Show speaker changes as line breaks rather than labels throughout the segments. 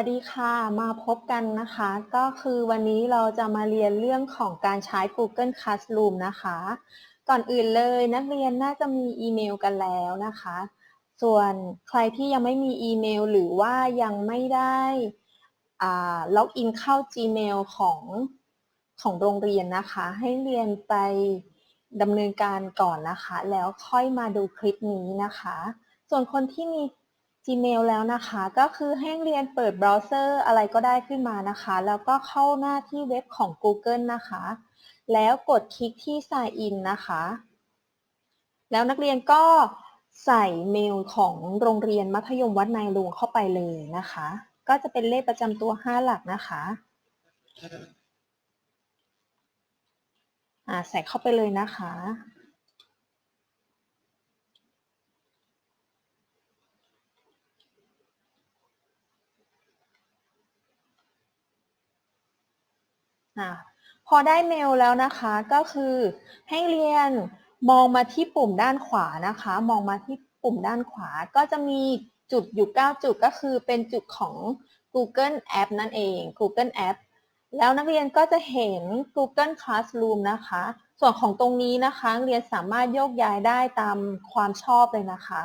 วัสดีค่ะ มาพบกันนะคะ ก็คือวันนี้เราจะมาเรียนเรื่องของการใช้ Google Classroom นะคะ ก่อนอื่นเลยนักเรียนน่าจะมีอีเมลกันแล้วนะคะ ส่วนใครที่ยังไม่มีอีเมลหรือว่ายังไม่ได้ล็อกอินเข้า Gmail ของของโรงเรียนนะคะ ให้เรียนไปดำเนินการก่อนนะคะ แล้วค่อยมาดูคลิปนี้นะคะ ส่วนคนที่มี Gmail แล้วนะคะ ก็คือให้เรียนเปิดเบราว์เซอร์อะไรก็ได้ขึ้นมานะคะ แล้วก็เข้าหน้าที่เว็บของ Google นะคะ แล้วกดคลิกที่ Sign in นะคะ แล้วนักเรียนก็ใส่เมลของโรงเรียนมัธยมวัดนายลุงเข้าไปเลยนะคะ ก็จะเป็นเลขประจำตัว 5 หลักนะคะใส่เข้าไปเลยนะคะ พอได้เมลแล้วนะคะก็คือให้เรียนมองมาที่ปุ่มด้านขวานะคะ มองมาที่ปุ่มด้านขวาก็จะมีจุดอยู่ 9 จุดก็คือเป็นจุดของ Google App นั่นเอง Google App แล้วนักเรียนก็จะเห็น Google Classroom นะคะ ส่วนของตรงนี้นะคะเรียนสามารถโยกย้ายได้ตามความชอบเลยนะคะ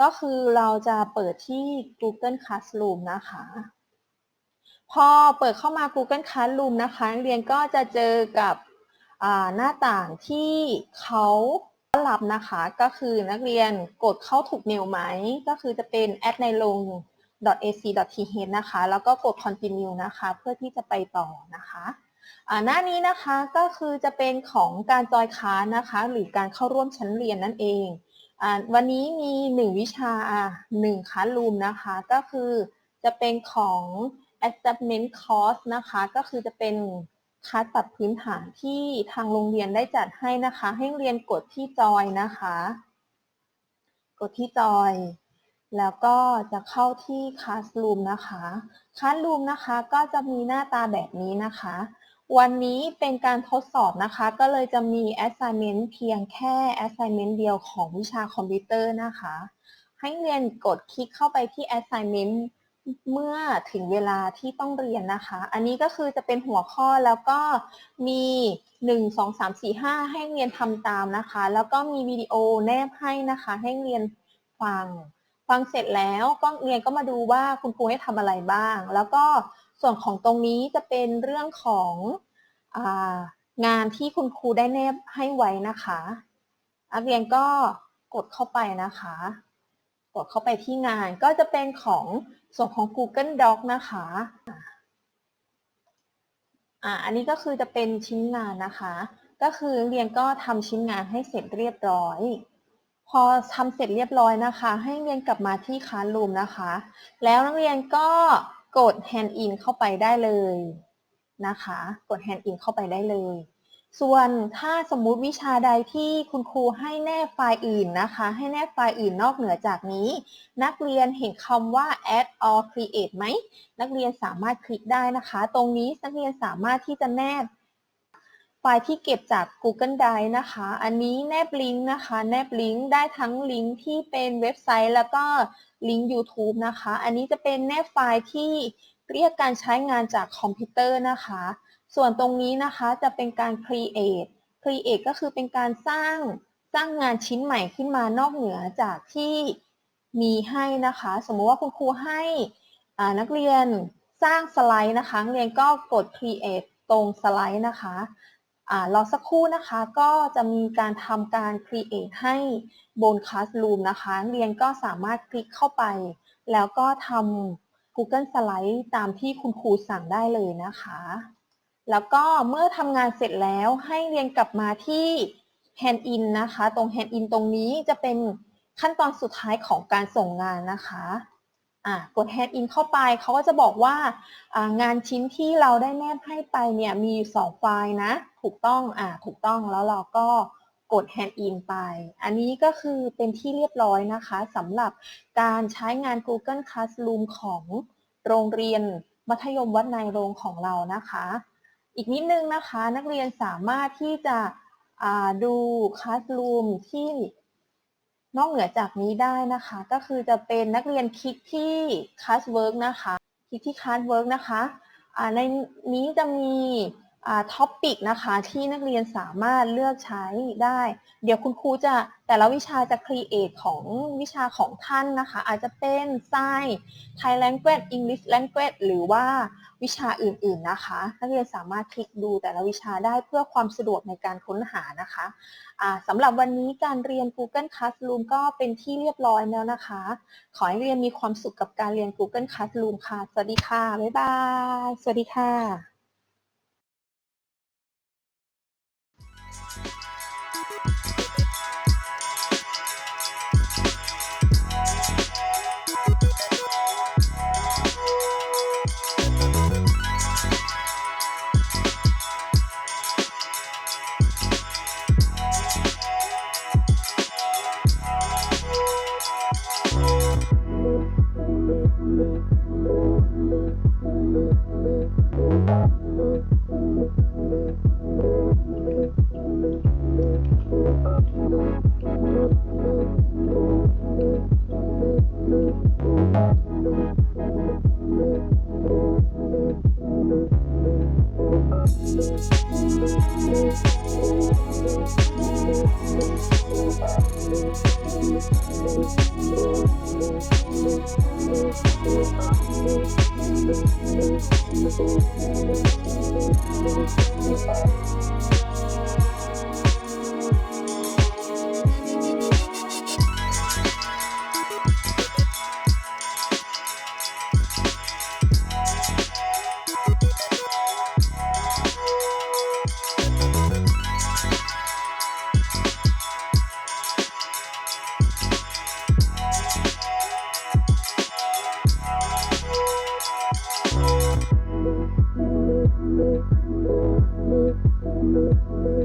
ก็คือเราจะเปิดที่ Google Classroom นะคะ พอเปิดเข้ามา Google Classroom นะคะนักเรียนก็จะเจอกับหน้าต่างที่เขาต้อนรับนะคะก็คือนักเรียนกดเข้าถูกเมลไหม ก็คือจะเป็น a d ในลง .ac.th นะคะ แล้วก็กด continue นะคะ เพื่อที่จะไปต่อนะคะหน้านี้นะคะก็คือจะเป็นของการจอยค้านะคะ หรือการเข้าร่วมชั้นเรียนนั่นเองวันนี้มี 1 วิชา1คัสรูมนะคะ ก็คือจะเป็นของ assessment course นะคะ ก็คือจะเป็นคัสตัดพื้นฐานที่ทางโรงเรียนได้จัดให้นะคะ ให้เรียนกดที่จอยนะคะ กดที่จอย แล้วก็จะเข้าที่ Classroom นะคะ Classroom นะคะก็จะมีหน้าตาแบบนี้นะคะ วันนี้เป็นการทดสอบนะคะ ก็เลยจะมี assignment เพียงแค่ assignment เดียวของวิชาคอมพิวเตอร์นะคะ ให้เรียนกดคลิกเข้าไปที่ assignment เมื่อถึงเวลาที่ต้องเรียนนะคะ อันนี้ก็คือจะเป็นหัวข้อแล้วก็มี 1 2 3 4 5 ให้เรียนทำตามนะคะ แล้วก็มีวิดีโอแนบให้นะคะ ให้เรียนฟัง ฟังเสร็จแล้วก็เรียนก็มาดูว่าคุณครูให้ทำอะไรบ้าง แล้วก็ส่วนของตรงนี้จะเป็นเรื่องของงานที่คุณครูได้แนบให้ไว้นะคะนักเรียนก็กดเข้าไปนะคะ กดเข้าไปที่งานก็จะเป็นของ ส่วนของ Google Doc นะคะอ่าอันนี้ก็คือจะเป็นชิ้นงานนะคะ ก็คือเรียนก็ทำชิ้นงานให้เสร็จเรียบร้อย พอทำเสร็จเรียบร้อยนะคะ ให้เรียนกลับมาที่คารูมนะคะ แล้วนักเรียนก็กด Hand in เข้าไปได้เลยนะคะ กด Hand in เข้าไปได้เลย ส่วนถ้าสมมุติวิชาใดที่คุณครูให้แนบไฟล์อื่นนะคะ ให้แนบไฟล์อื่นนอกเหนือจากนี้ นักเรียนเห็นคำว่า add or create ไหม นักเรียนสามารถคลิกได้นะคะ ตรงนี้นักเรียนสามารถที่จะแนบไฟล์ที่เก็บจาก Google Drive นะคะ อันนี้แนบลิงก์นะคะ แนบลิงก์ได้ทั้งลิงก์ที่เป็นเว็บไซต์ แล้วก็ลิงก์ YouTube นะคะ อันนี้จะเป็นแนบไฟล์ที่เรียกการใช้งานจากคอมพิวเตอร์นะคะ ส่วนตรงนี้นะคะจะเป็นการ create create ก็คือเป็นการสร้างสร้างงานชิ้นใหม่ขึ้นมานอกเหนือจากที่มีให้นะคะ สมมุติว่าคุณครูให้นักเรียนสร้างสไลด์นะคะนักเรียนก็กด create ตรงสไลด์นะคะรอสักครู่นะคะก็จะมีการทำการ create ให้บน Classroom นะคะนักเรียนก็สามารถคลิกเข้าไป แล้วก็ทำ Google Slide ตามที่คุณครูสั่งได้เลยนะคะ แล้วก็เมื่อทำงานเสร็จแล้วให้เรียนกลับมาที่ hand in นะคะ ตรง hand in ตรงนี้จะเป็นขั้นตอนสุดท้ายของการส่งงานนะคะกด hand in เข้าไปเขาก็จะบอกว่างานชิ้นที่เราได้แนบให้ไปเนี่ยมีสองไฟล์นะ ถูกต้องอ่าถูกต้องแล้วเราก็กด hand in ไป อันนี้ก็คือเป็นที่เรียบร้อยนะคะสำหรับการใช้งาน Google Classroom ของโรงเรียนมัธยมวัดนายโรงของเรานะคะ อีกนิดนึงนะคะ นักเรียนสามารถที่จะดูคลาสรูมที่นอกเหนือจากนี้ได้นะคะ ก็คือจะเป็นนักเรียนคลิกที่คลาสเวิร์กนะคะ คลิกที่คลาสเวิร์กนะคะในนี้จะมี ท็อปปิกนะคะที่นักเรียนสามารถเลือกใช้ได้ เดี๋ยวคุณครูจะแต่ละวิชาจะ create ของวิชาของท่านนะคะ อาจจะเป็น Science Thai Language English Language หรือว่าวิชาอื่นๆนะคะ นักเรียนสามารถคลิกดูแต่ละวิชาได้เพื่อความสะดวกในการค้นหานะคะอ่าสำหรับวันนี้การเรียน Google Classroom ก็เป็นที่เรียบร้อยแล้วนะคะ ขอให้เรียนมีความสุขกับการเรียน Google Classroom ค่ะ สวัสดีค่ะ บ๊ายบาย สวัสดีค่ะ Thank you.
Thank you.